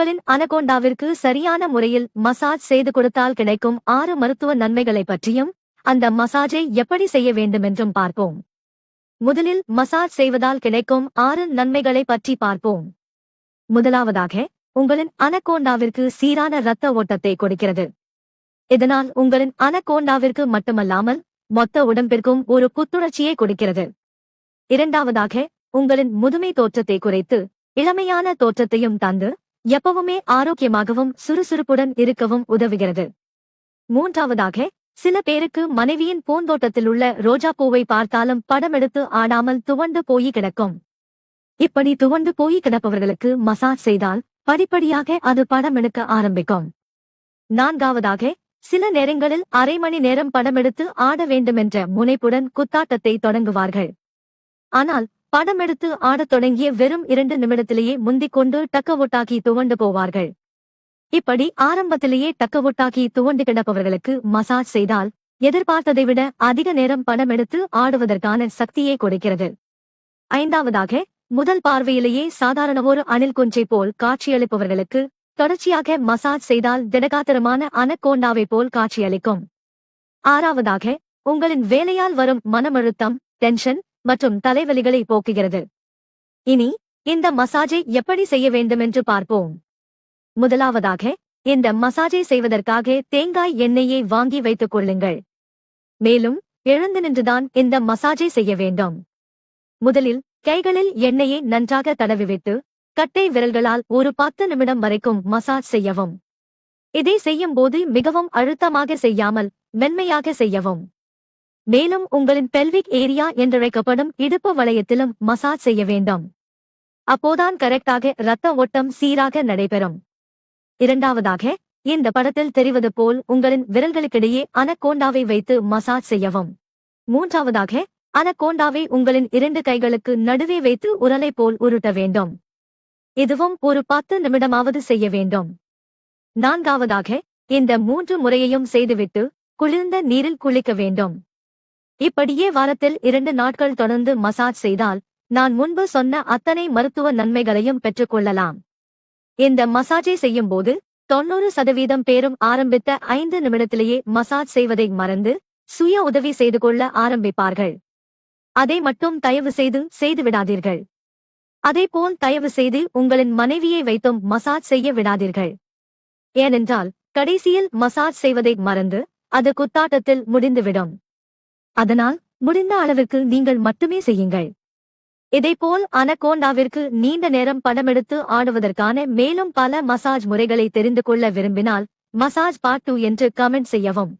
உங்களின் அனகோண்டாவிற்கு சரியான முறையில் மசாஜ் செய்து கொடுத்தால் கிடைக்கும் ஆறு மருத்துவ நன்மைகளை பற்றியும் அந்த மசாஜை எப்படி செய்ய வேண்டுமென்றும் பார்ப்போம். முதலில் மசாஜ் செய்வதால் கிடைக்கும் ஆறு நன்மைகளை பற்றி பார்ப்போம். முதலாவதாக உங்களின் அனகோண்டாவிற்கு சீரான இரத்த ஓட்டத்தை கொடுக்கிறது. இதனால் உங்களின் அனகோண்டாவிற்கு மட்டுமல்லாமல் மொத்த உடம்பிற்கும் ஒரு புத்துணர்ச்சியை கொடுக்கிறது. இரண்டாவதாக உங்களின் முதுமை தோற்றத்தை குறைத்து இளமையான தோற்றத்தையும் தந்து எப்பவுமே ஆரோக்கியமாகவும் சுறுசுறுப்புடன் இருக்கவும் உதவுகிறது. மூன்றாவதாக சில பேருக்கு மனைவியின் பூந்தோட்டத்தில் உள்ள ரோஜா பூவை பார்த்தாலும் படமெடுத்து ஆடாமல் துவண்டு போய் கிடக்கும். இப்படி துவண்டு போய் கிடப்பவர்களுக்கு மசாஜ் செய்தால் படிப்படியாக அது படம் எடுக்க ஆரம்பிக்கும். நான்காவதாக சில நேரங்களில் அரை மணி நேரம் படமெடுத்து ஆட வேண்டுமென்ற முனைப்புடன் குத்தாட்டத்தை தொடங்குவார்கள். ஆனால் படம் எடுத்து ஆடத் தொடங்கிய வெறும் இரண்டு நிமிடத்திலேயே முந்திக் கொண்டு டக்கவுட்டாக்கி துவண்டு போவார்கள். இப்படி ஆரம்பத்திலேயே டக்கவுட்டாக்கி துவண்டு கிடப்பவர்களுக்கு மசாஜ் செய்தால் எதிர்பார்த்ததை விட அதிக நேரம் படம் எடுத்து ஆடுவதற்கான சக்தியை கொடுக்கிறது. ஐந்தாவதாக முதல் பார்வையிலேயே சாதாரண ஒரு அணில் குஞ்சை போல் காட்சியளிப்பவர்களுக்கு தொடர்ச்சியாக மசாஜ் செய்தால் திடகாத்திரமான அனக்கோண்டாவை போல் காட்சியளிக்கும். ஆறாவதாக உங்களின் வேலையால் வரும் மனமழுத்தம் டென்ஷன் மற்றும் தலைவலிகளை போக்குகிறது. இனி இந்த மசாஜை எப்படி செய்ய வேண்டுமென்று பார்ப்போம். முதலாவதாக இந்த மசாஜை செய்வதற்காக தேங்காய் எண்ணெயை வாங்கி வைத்துக் கொள்ளுங்கள். மேலும் எழுந்து நின்றுதான் இந்த மசாஜை செய்ய வேண்டும். முதலில் கைகளில் எண்ணெயை நன்றாக தடவிவிட்டு கட்டை விரல்களால் ஒரு பத்து நிமிடம் வரைக்கும் மசாஜ் செய்யவும். இதை செய்யும் போது மிகவும் அழுத்தமாக செய்யாமல் மென்மையாக செய்யவும். மேலும் உங்களின் பெல்விக் ஏரியா என்றழைக்கப்படும் இடுப்பு வளையத்திலும் மசாஜ் செய்ய வேண்டும். அப்போதான் கரெக்டாக இரத்த ஓட்டம் சீராக நடைபெறும். இரண்டாவதாக இந்த படத்தில் தெரிவது போல் உங்களின் விரல்களுக்கிடையே அனக்கோண்டாவை வைத்து மசாஜ் செய்யவும். மூன்றாவதாக அனக்கோண்டாவை உங்களின் இரண்டு கைகளுக்கு நடுவே வைத்து உரலை போல் உருட்ட வேண்டும். இதுவும் ஒரு பத்து நிமிடமாவது செய்ய வேண்டும். நான்காவதாக இந்த மூன்று முறையையும் செய்துவிட்டு குளிர்ந்த நீரில் குளிக்க வேண்டும். இப்படியே வாரத்தில் இரண்டு நாட்கள் தொடர்ந்து மசாஜ் செய்தால் நான் முன்பு சொன்ன அத்தனை மருத்துவ நன்மைகளையும் பெற்றுக்கொள்ளலாம். இந்த மசாஜை செய்யும் போது தொண்ணூறு சதவீதம் பேரும் ஆரம்பித்த ஐந்து நிமிடத்திலேயே மசாஜ் செய்வதை மறந்து சுய உதவி செய்து கொள்ள ஆரம்பிப்பார்கள். அதை மட்டும் தயவு செய்து செய்து விடாதீர்கள். அதேபோல் தயவு செய்து உங்களின் மனைவியை வைத்தும் மசாஜ் செய்ய விடாதீர்கள். ஏனென்றால் கடைசியில் மசாஜ் செய்வதை மறந்து அது குத்தாட்டத்தில் முடிந்துவிடும். அதனால் முடிந்த அளவிற்கு நீங்கள் மட்டுமே செய்யுங்கள். இதைப்போல் அனகோண்டாவிற்கு நீண்ட நேரம் படமெடுத்து ஆடுவதற்கான மேலும் பல மசாஜ் முறைகளை தெரிந்து கொள்ள விரும்பினால் மசாஜ் பார்ட் டூ என்று கமெண்ட் செய்யவும்.